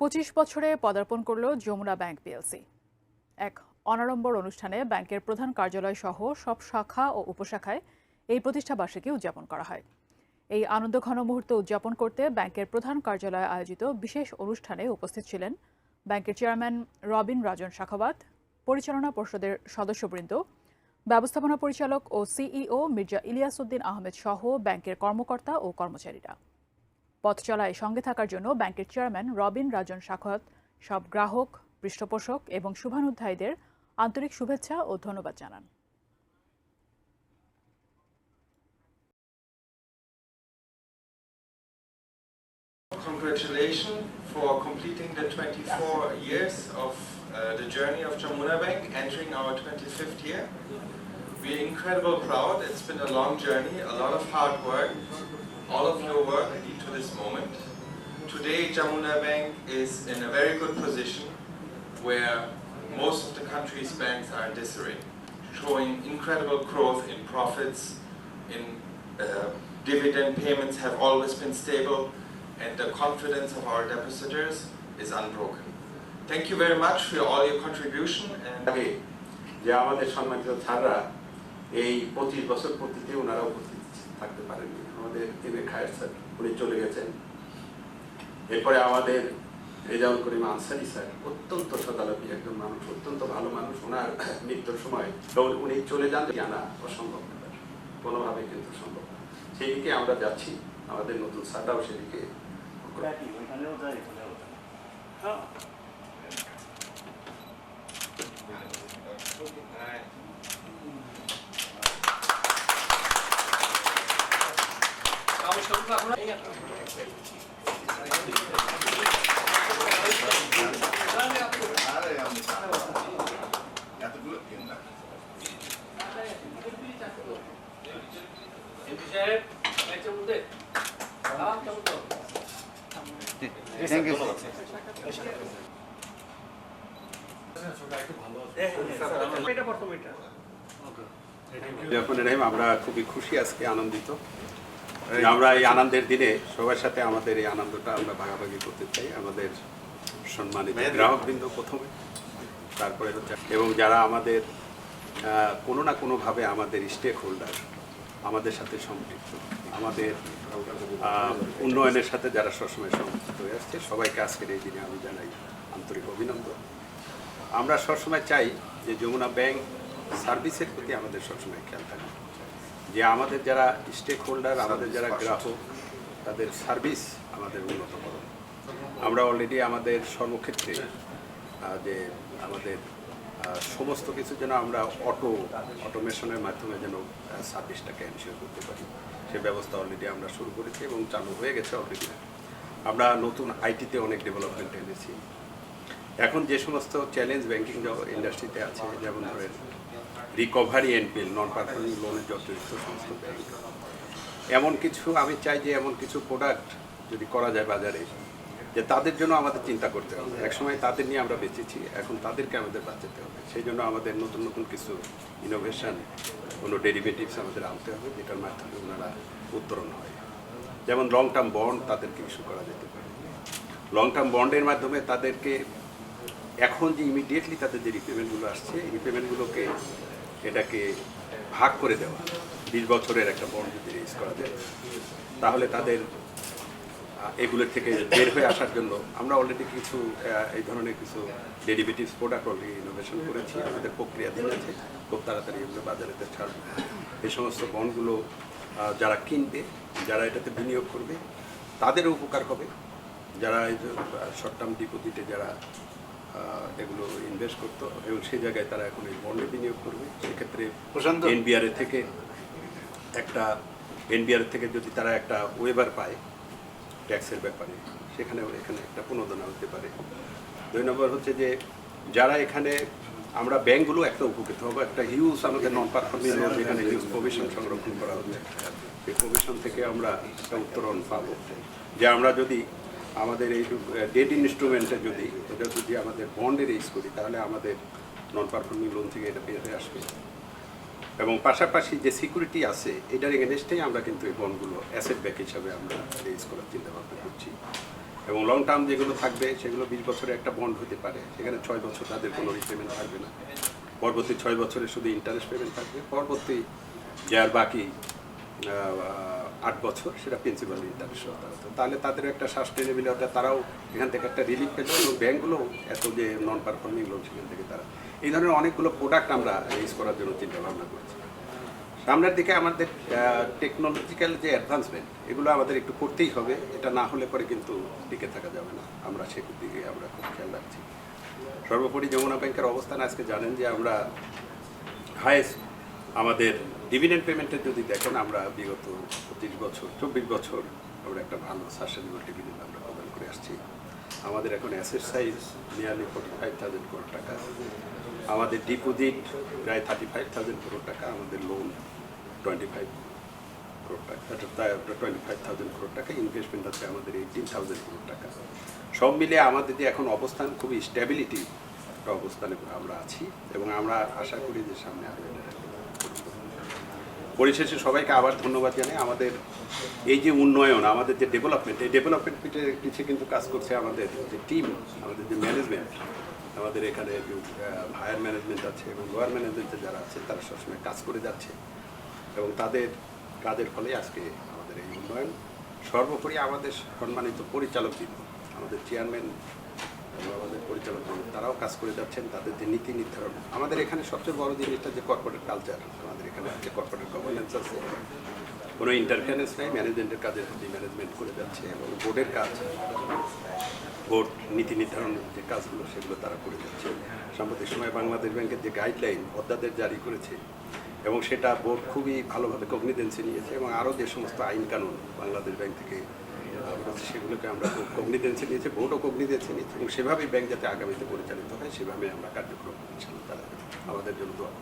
পঁচিশ বছরে পদার্পণ করল যমুনা ব্যাংক পিএলসি। এক অনাড়ম্বর অনুষ্ঠানে ব্যাংকের প্রধান কার্যালয় সহ সব শাখা ও উপশাখায় এই প্রতিষ্ঠা বার্ষিকী উদযাপন করা হয়। এই আনন্দঘন মুহূর্ত উদযাপন করতে ব্যাংকের প্রধান কার্যালয়ে আয়োজিত বিশেষ অনুষ্ঠানে উপস্থিত ছিলেন ব্যাংকের চেয়ারম্যান রবিন রাজন শাখাবাত পরিচালনা পর্ষদের সদস্যবৃন্দ, ব্যবস্থাপনা পরিচালক ও সিইও মির্জা ইলিয়াস উদ্দিন আহমেদ সহ ব্যাংকের কর্মকর্তা ও কর্মচারীরা। পথ চলায় সঙ্গে থাকার জন্য ব্যাংকের চেয়ারম্যান রবিন রাজন শাখত সব গ্রাহক পৃষ্ঠপোষক এবং শুভানুধ্যায়ীদের আন্তরিক শুভেচ্ছা ও ধন্যবাদ জানান Congratulations for completing the 24 years of uh, the journey of Jamuna Bank, entering our 25th year. We're incredibly proud. It's been a long journey, a lot of hard work. All of your work this moment. Today, Jamuna Bank is in a very good position where most of the country's banks are in disarray, showing incredible growth in profits, in uh, dividend payments have always been stable, and the confidence of our depositors is unbroken. Thank you very much for all your contribution and আগে যে আমাদের সম্মানিত ছাড়রা এই পঁচিশ বছর পূর্তিতে ওনারা উপস্থিত থাকতে পারেননি আমাদের এম এ খায়ের স্যার উনি চলে গেছেন। এরপরে আমাদের রেজাউল করিম আনসারি স্যার অত্যন্ত সদালপী একজন মানুষ অত্যন্ত ভালো মানুষ। ওনার মৃত্যুর সময় উনি চলে যান জানা অসম্ভব ব্যাপার। কোনোভাবে কিন্তু সম্ভব না। সেই দিকে আমরা যাচ্ছি আমাদের নতুন স্যাররাও সেদিকে যখন রহিম আমরা খুবই খুশি আজকে আনন্দিত। আমরা এই আনন্দের দিনে সবার সাথে আমাদের এই আনন্দটা আমরা ভাগাভাগি করতে চাই। আমাদের সম্মানিত গ্রাহকবৃন্দ প্রথমে তারপরে হচ্ছে এবং যারা আমাদের কোনো না কোনোভাবে আমাদের স্টেক হোল্ডার আমাদের সাথে সম্পৃক্ত আমাদের উন্নয়নের সাথে যারা সবসময় সম্পৃক্ত হয়ে আসছে সবাইকে আজকের এই দিনে আমি জানাই আন্তরিক অভিনন্দন। আমরা সবসময় চাই যে যমুনা ব্যাংক সার্ভিসের প্রতি আমাদের সবসময় খেয়াল থাকে যে আমাদের যারা স্টেক হোল্ডার আমাদের যারা গ্রাহক, তাদের সার্ভিস আমাদের উন্নত করো। আমরা অলরেডি আমাদের সর্বক্ষেত্রে যে আমাদের সমস্ত কিছু যেন আমরা অটো অটোমেশনের মাধ্যমে যেন সার্ভিসটাকে এনশিওর করতে পারি। সে ব্যবস্থা অলরেডি আমরা শুরু করেছি এবং চালু হয়ে গেছে অলরেডি আমরা নতুন আইটিতে অনেক ডেভেলপমেন্ট এনেছি। এখন যে সমস্ত চ্যালেঞ্জ ব্যাংকিং ইন্ডাস্ট্রিতে আছে, যেমন ধরেন রিকভারি এনপিএল নন পারফর্মিং লোনের যথেষ্ট সমস্ত ব্যাংক এমন কিছু, আমি চাই যে এমন কিছু প্রোডাক্ট যদি করা যায় বাজারে, যে তাদের জন্য আমাদের চিন্তা করতে হবে। একসময় তাদের নিয়ে আমরা বেঁচেছি, এখন তাদেরকে আমাদের বাঁচাতে হবে। সেই জন্য আমাদের নতুন নতুন কিছু ইনোভেশন কোনো ডেরিভেটিভস আমাদের আনতে হবে, যেটার মাধ্যমে ওনারা উত্তরণ হয়। যেমন লং টার্ম বন্ড তাদেরকে ইস্যু করা যেতে পারে। লং টার্ম বন্ডের মাধ্যমে তাদেরকে এখন যে ইমিডিয়েটলি তাদের যে রিপেমেন্টগুলো আসছে রিপেমেন্টগুলোকে এটাকে ভাগ করে দেওয়া, বিশ বছরের একটা বন্ড যদি রেজ করা যায়, তাহলে তাদের এগুলোর থেকে বের হয়ে আসার জন্য আমরা অলরেডি কিছু এই ধরনের কিছু ডেরিভেটিভস প্রোডাক্ট অলরেডি ইনোভেশন করেছি, আমাদের প্রক্রিয়াধীন আছে, খুব তাড়াতাড়ি এগুলো বাজারেতে ছাড়বে এই সমস্ত বন্ডগুলো যারা কিনবে, যারা এটাতে বিনিয়োগ করবে, তাদেরও উপকার হবে। যারা এই শর্ট টার্ম ডিপোজিটে যারা এগুলো ইনভেস্ট করতো এবং সেই জায়গায় তারা এখন এই বন্ডে বিনিয়োগ করবে। সেক্ষেত্রে প্রশান্ত। এনবিআর থেকে একটা এনবিআর থেকে যদি তারা একটা ওয়েবার পায় ট্যাক্সের ব্যাপারে সেখানে এখানে একটা প্রণোদনা হতে পারে। দুই নম্বর হচ্ছে যে যারা এখানে আমরা ব্যাংকগুলো একটা উপকৃত হব একটা হিউজ আমাদের নন পারফর্মিং লোন যেখানে হিউজ প্রভিশন সংরক্ষণ করা হচ্ছে। সেই প্রভিশন থেকে আমরা একটা উত্তরণ পাবো। যে আমরা যদি আমাদের এই ডেট ইনস্ট্রুমেন্টে যদি, এটা যদি আমাদের বন্ডে রেজ করি, তাহলে আমাদের নন পারফর্মিং লোন থেকে এটা বের হয়ে আসবে। এবং পাশাপাশি যে সিকিউরিটি আছে, এটার এগেনস্টেই আমরা কিন্তু এই বন্ডগুলো অ্যাসেট ব্যাক হিসাবে আমরা রেজ করার চিন্তা ভাবনা করছি। এবং লং টার্ম যেগুলো থাকবে, সেগুলো বিশ বছরে একটা বন্ড হতে পারে। সেখানে ছয় বছর তাদের কোনো রিপেমেন্ট থাকবে না। পরবর্তী ছয় বছরে শুধু ইন্টারেস্ট পেমেন্ট থাকবে। পরবর্তী যে আর বাকি আট বছর, সেটা প্রিন্সিপাল ইন্টারেস্ট হতে তাহলে তাদের একটা সাস্টেনেবিলিটি তারাও এখান থেকে একটা রিলিফ পেল এবং ব্যাঙ্কগুলো এত যে নন পারফর্মিং লোন সেখান থেকে তারা এই ধরনের অনেকগুলো প্রোডাক্ট আমরা ইউজ করার জন্য চিন্তা ভাবনা করছি। সামনের দিকে আমাদের টেকনোলজিক্যাল যে অ্যাডভান্সমেন্ট এগুলো আমাদের একটু করতেই হবে। এটা না হলে পরে কিন্তু টিকে থাকা যাবে না। আমরা সেগুলোর দিকে আমরা খুব খেয়াল রাখছি। সর্বোপরি যমুনা ব্যাংকের অবস্থান আজকে জানেন যে আমরা হায়েস্ট আমাদের ডিভিডেন্ড পেমেন্টের যদি দেখেন আমরা বিগত পঁচিশ বছর, চব্বিশ বছর আমরা একটা ভালো সাস্টেনেবল ডিভিডেন্ড আমরা প্রদান করে আসছি। আমাদের এখন asset size nearly forty five thousand crore টাকা। আমাদের ডিপোজিট প্রায় থার্টি ফাইভ থাউজেন্ড করোড় টাকা, আমাদের লোন টোয়েন্টি ফাইভ করোড় টাকা টোয়েন্টি ফাইভ থাউজেন্ড করোড় টাকা ইনভেস্টমেন্ট আছে আমাদের এইটিন থাউজেন্ড করোড় টাকা। সব মিলিয়ে আমাদের যে এখন অবস্থান খুবই স্ট্যাবিলিটি একটা অবস্থানে আমরা আছি এবং আমরা আশা করি যে সামনে আরও পরিশেষে সবাইকে আবার ধন্যবাদ জানাই। আমাদের এই যে উন্নয়ন, আমাদের যে ডেভেলপমেন্ট এই ডেভেলপমেন্ট পিছিয়ে কিন্তু কাজ করছে আমাদের যে টিম আমাদের যে ম্যানেজমেন্ট আমাদের এখানে হায়ার ম্যানেজমেন্ট আছে এবং লোয়ার ম্যানেজমেন্টে যারা আছে, তারা সবসময় কাজ করে যাচ্ছে এবং তাদের কাজের ফলে আজকে আমাদের এই উন্নয়ন। সর্বোপরি আমাদের সম্মানিত পরিচালক আমাদের চেয়ারম্যান এবং আমাদের পরিচালক তারাও কাজ করে যাচ্ছেন। তাদের যে নীতি নির্ধারণ, আমাদের এখানে সবচেয়ে বড় জিনিসটা যে কর্পোরেট কালচার এখানে যে কর্পোরেট গভর্নেন্স আছে কোনো ইন্টারফারেন্স নেই ম্যানেজমেন্টের কাজের প্রতি ম্যানেজমেন্ট করে যাচ্ছে এবং বোর্ডের কাজ বোর্ড নীতি নির্ধারণের যে কাজগুলো সেগুলো তারা করে যাচ্ছে সাম্প্রতিক সময়ে বাংলাদেশ ব্যাংকের যে গাইডলাইন অধ্যাদেশ জারি করেছে এবং সেটা বোর্ড খুবই ভালোভাবে কগনিদেন্সে নিয়েছে এবং আরও যে সমস্ত আইন কানুন বাংলাদেশ ব্যাংক থেকে সেগুলোকে আমরা খুব কগনিদেন্সে নিয়েছে বোর্ডও কগনিদেন্সে নিয়েছে এবং সেভাবেই ব্যাংক যাতে আগামীতে পরিচালিত হয় সেভাবে আমরা কার্যক্রম চালাবো। আমাদের জন্য দোয়া।